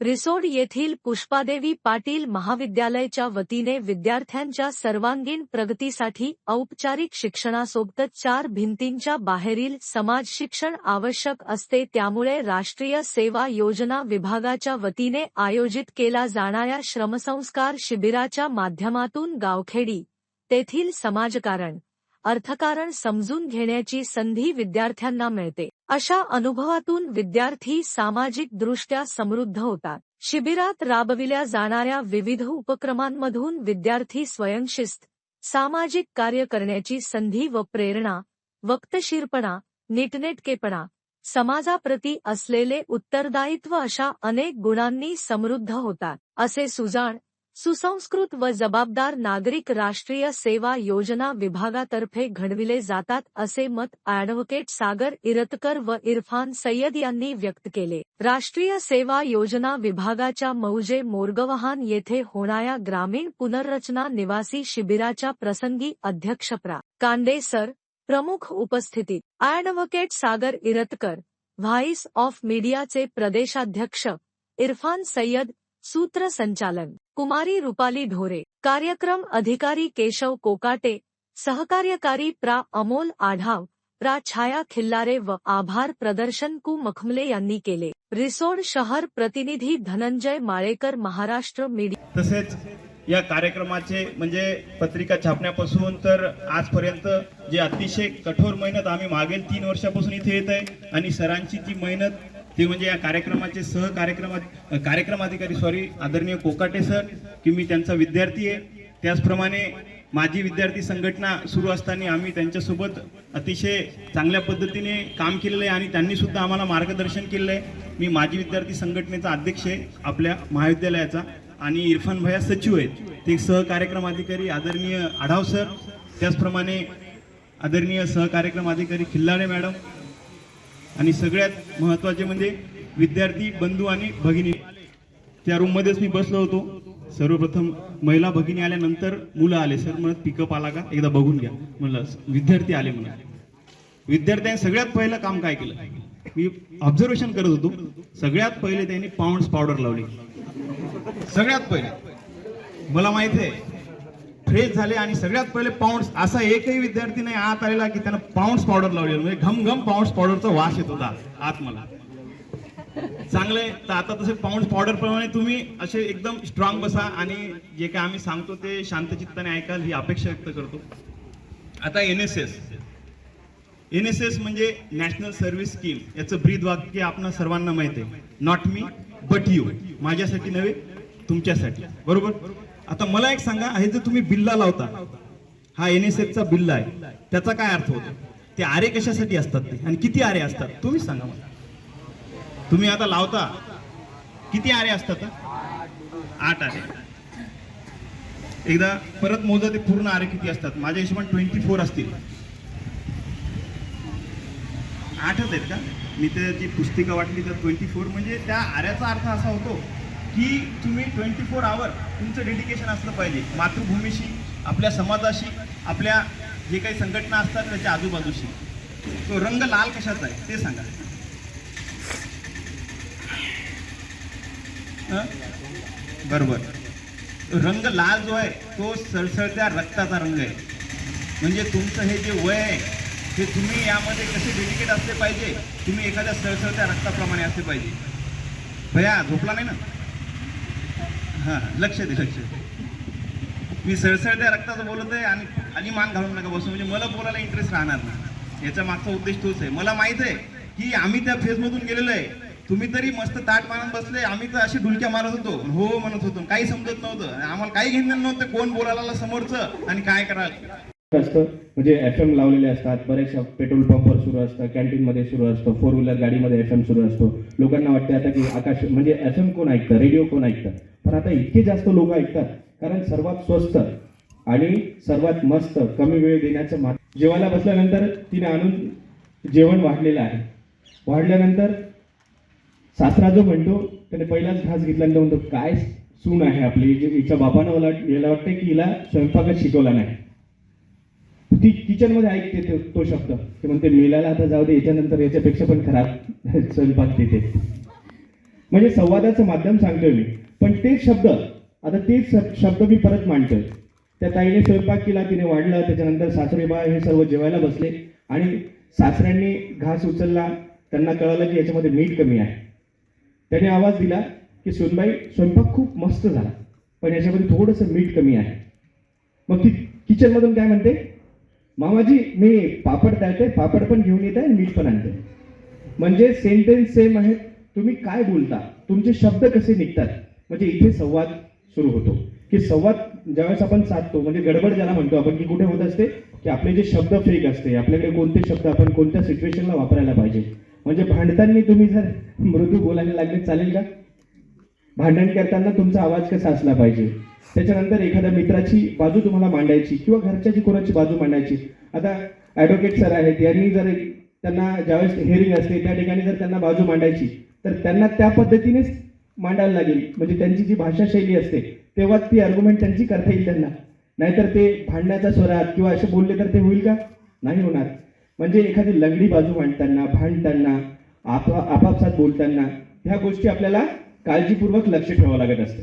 रिसोड येथील पुष्पादेवी पाटील महाविद्यालयाच्या वतीने विद्यार्थ्यांच्या सर्वांगीण प्रगतीसाठी औपचारिक शिक्षणासोबतच चार भिंतींच्या बाहेरील समाज शिक्षण आवश्यक असते त्यामुळे राष्ट्रीय सेवा योजना विभागाच्या वतीने आयोजित केला जाणाऱ्या श्रमसंस्कार शिबिराच्या माध्यमातून गावखेडी तेथील समाजकारण अर्थकारण समजून घेण्याची संधी विद्यार्थ्यांना मिळते. अशा अनुभवातून विद्यार्थी सामाजिक दृष्ट्या समृद्ध होतात. शिबिरात राबविल्या जाणाऱ्या विविध उपक्रमांमधून विद्यार्थी स्वयंशिस्त सामाजिक कार्य करण्याची संधी व प्रेरणा वक्तशीरपणा नीटनेटकेपणा समाजाप्रती असलेले उत्तरदायित्व अशा अनेक गुणांनी समृद्ध होतात. असे सुजाण सुसंस्कृत व जबाबदार नागरिक राष्ट्रीय सेवा योजना विभागातर्फे घडविले जातात असे मत ॲडव्होकेट सागर इरतकर व इरफान सय्यद यांनी व्यक्त केले. राष्ट्रीय सेवा योजना विभागाच्या मौजे मोरगवहान येथे होणाऱ्या ग्रामीण पुनर्रचना निवासी शिबिराच्या प्रसंगी अध्यक्षप्रा कांदे सर प्रमुख उपस्थितीत. Advocate Sagar Iratkar voice of मीडियाचे प्रदेशाध्यक्ष. इरफान सय्यद सूत्रसंचालन. कुमारी रुपाली ढोरे कार्यक्रम अधिकारी केशव कोकाटे सहकार्यकारी प्रा. अमोल आढाव प्रा. छाया खिल्लारे व आभार प्रदर्शन कु. मखमले यांनी केले. रिसोड शहर प्रतिनिधी धनंजय माळेकर महाराष्ट्र मीडिया. तसेच या कार्यक्रमाचे म्हणजे पत्रिका छापण्यापासून तर आजपर्यंत जे अतिशय कठोर मेहनत आम्ही मागील तीन वर्षापासून इथे येत आहे आणि सरांची जी मेहनत ते म्हणजे या कार्यक्रमाचे सह कार्यक्रम अधिकारी सॉरी आदरणीय कोकाटे सर की मी त्यांचा विद्यार्थी आहे. त्याचप्रमाणे माझी विद्यार्थी संघटना सुरू असताना आम्ही त्यांच्यासोबत अतिशय चांगल्या पद्धतीने काम केलेलं आहे आणि त्यांनीसुद्धा आम्हाला मार्गदर्शन केलेलं आहे. मी माझी विद्यार्थी संघटनेचा अध्यक्ष आहे आपल्या महाविद्यालयाचा. आणि इरफान भैया सचिव आहेत. ते सहकार्यक्रम अधिकारी आदरणीय आढाव सर. त्याचप्रमाणे आदरणीय सहकार्यक्रम अधिकारी खिल्लाडे मॅडम. आणि सगळ्यात महत्त्वाचे म्हणजे विद्यार्थी बंधू आणि भगिनी. त्या रूममध्येच मी बसलो होतो. सर्वप्रथम महिला भगिनी आल्यानंतर मुलं आले. सर म्हणत पिकअप आला का? एकदा बघून घ्या. म्हणलं विद्यार्थी आले म्हणा. विद्यार्थ्यांनी सगळ्यात पहिलं काम काय केलं? मी ऑब्झर्वेशन करत होतो. सगळ्यात पहिले त्यांनी पाऊंड्स पावडर लावली. सगळ्यात पहिले. मला माहिती आहे फ्रेश झाले आणि सगळ्यात पहिले पाऊंड्स असा एकही विद्यार्थी नाही आत आलेला की त्यानं पाऊंड्स पावडर लावलेलं म्हणजे घमघम पाऊंड्स पावडरचा वास येत होता आत मला चांगलंय तर आता तसे पाऊंड पावडर प्रमाणे तुम्ही असे एकदम स्ट्रॉंग बसा आणि जे काय आम्ही सांगतो ते शांतचित्ताने ऐकाल ही अपेक्षा व्यक्त करतो. आता N S S N S S म्हणजे नॅशनल सर्व्हिस स्कीम याचं ब्रीद वाक्य आपण सर्वांना माहिती आहे. नॉट मी बट यू माझ्यासाठी नव्हे तुमच्यासाठी. बरोबर? आता मला एक सांगा हे जे तुम्ही बिल्ला लावता हा एन एस एसचा बिल्ला आहे त्याचा काय अर्थ होतो? ते आरे कशासाठी असतात ते? आणि किती आरे असतात? तुम्हीच सांगा मला. तुम्ही आता लावता किती आरे असतात? आठ आरे. एकदा परत मोजा ते पूर्ण आरे किती असतात? माझ्या हिशोबाने ट्वेंटी फोर असतील. आठच आहेत का? मी तर जी पुस्तिका वाटली तर ट्वेंटी फोर म्हणजे त्या आऱ्याचा अर्थ असा होतो की तुम्ही ट्वेंटी फोर आवर तुमचं डेडिकेशन असलं पाहिजे. मातृभूमीशी आपल्या समाजाशी आपल्या जे काही संघटना असतात त्याच्या आजूबाजूशी. तो रंग लाल कशाचा आहे ते सांगा. बरोबर. रंग लाल जो आहे तो सळसळत्या रक्ताचा रंग आहे. म्हणजे तुमचं हे जे वय आहे ते तुम्ही यामध्ये कसे डेडिकेट असले पाहिजे तुम्ही एखाद्या सळसळत्या रक्ताप्रमाणे असले पाहिजे. भया झोपला नाही ना? हां लक्ष दे लक्ष दे. मी सळसळत्या रक्ताचं बोलत आहे आणि आणि मान घालून नका बसू. म्हणजे मला बोलायला इंटरेस्ट राहणार नाही. याचा मागचा उद्देश तोच आहे. मला माहीत आहे की आम्ही त्या फेजमधून गेलेलो आहे. तुम्ही तरी मस्त ताट मानत बसले. आम्ही तर अशी डुलक्या मारत होतो. हो म्हणत होतो. काही समजत नव्हतं. आम्हाला काही घेणं नव्हतं. कोण बोलायला समोरचं आणि काय करायला असतं. म्हणजे एफ एम लावलेले असतात. बरेचशा पेट्रोल पंपवर सुरू असतं. कॅन्टीनमध्ये सुरू असतं. फोर व्हीलर गाडीमध्ये एफ एम सुरू असतो. लोकांना वाटतं आता की आकाश म्हणजे एफ एम कोण ऐकतं? रेडिओ कोण ऐकतं? तर आता इतके जास्त लोक ऐकतात कारण सर्वात स्वस्त आणि सर्वात मस्त कमी वेळ देण्याचं मा जेवायला बसल्यानंतर तिने आणून जेवण वाढलेलं आहे. वाढल्यानंतर सासरा जो म्हणतो त्याने पहिलाच घास घेतल्यानंतर म्हणतो काय सून आहे आपली? जे हिच्या बापानं मला याला वाटतं की हिला स्वयंपाकच शिकवला नाही. ती किचनमध्ये ऐकते तो, तो शब्द. ते म्हणते मेलायला आता जाऊ दे याच्यानंतर याच्यापेक्षा पण खराब स्वयंपाक देते. म्हणजे संवादाचं माध्यम सांगतोय मी. पण तेच शब्द आता तेच श- शब्द मी परत मांडतोय. त्या ताईने स्वयंपाक केला तिने वाढला त्याच्यानंतर सासरेबा हे सर्व जेवायला बसले. आणि सासऱ्यांनी घास उचलला त्यांना कळालं की याच्यामध्ये मीठ कमी आहे. त्याने आवाज दिला की सोनबाई स्वयंपाक खूप मस्त झाला पण याच्यामध्ये थोडंसं मीठ कमी आहे. मग ती किचनमधून काय म्हणते? मामाजी मी पापड तळते पापड पण घेऊन येत आहे मीठ पण आणते म्हणजे सेंटेन्स सेम आहेत. तुम्ही काय बोलता? तुमचे शब्द कसे निघतात? म्हणजे इथे संवाद सुरू होतो. की संवाद ज्यावेळेस आपण साधतो म्हणजे गडबड ज्याला म्हणतो आपण की कुठे होत असते? की आपले जे शब्द फेक असते आपल्याकडे कोणते शब्द आपण कोणत्या सिच्युएशनला वापरायला पाहिजे? म्हणजे भांडताना तुम्ही जर मृदू बोलायला लागले चालेल का? भांडण करताना तुमचा आवाज कसा असला पाहिजे? त्याच्यानंतर एखाद्या मित्राची बाजू तुम्हाला मांडायची किंवा घरच्याची कोणाची बाजू मांडायची. आता ॲडव्होकेट सर आहेत यांनी जर त्यांना ज्यावेळेस हेअरिंग असते त्या ठिकाणी जर त्यांना बाजू मांडायची तर त्यांना त्या पद्धतीनेच मांडायला लागेल. म्हणजे त्यांची जी भाषाशैली असते तेव्हा ती आर्ग्युमेंट त्यांची करता येईल त्यांना. नाहीतर ते भांडण्याच्या स्वरात किंवा असे बोलले तर ते होईल का? नाही होणार. म्हणजे एखादी लंगडी बाजू मांडताना भांडताना आप आपापसात बोलताना ह्या गोष्टी आपल्याला काळजीपूर्वक लक्ष ठेवावं लागत असते.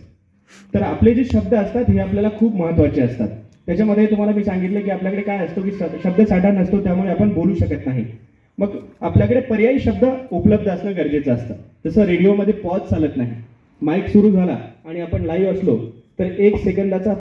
तर आपले जे शब्द असतात हे आपल्याला खूप महत्त्वाचे असतात. त्याच्यामध्ये तुम्हाला मी सांगितलं की आपल्याकडे काय असतो की शब्द साठा नसतो त्यामुळे आपण बोलू शकत नाही. मग आपल्याकडे पर्यायी शब्द उपलब्ध असणं गरजेचं असतं. जसं रेडिओमध्ये पॉज चालत नाही. माईक सुरू झाला आणि आपण लाईव्ह असलो तर एक सेकंदाचा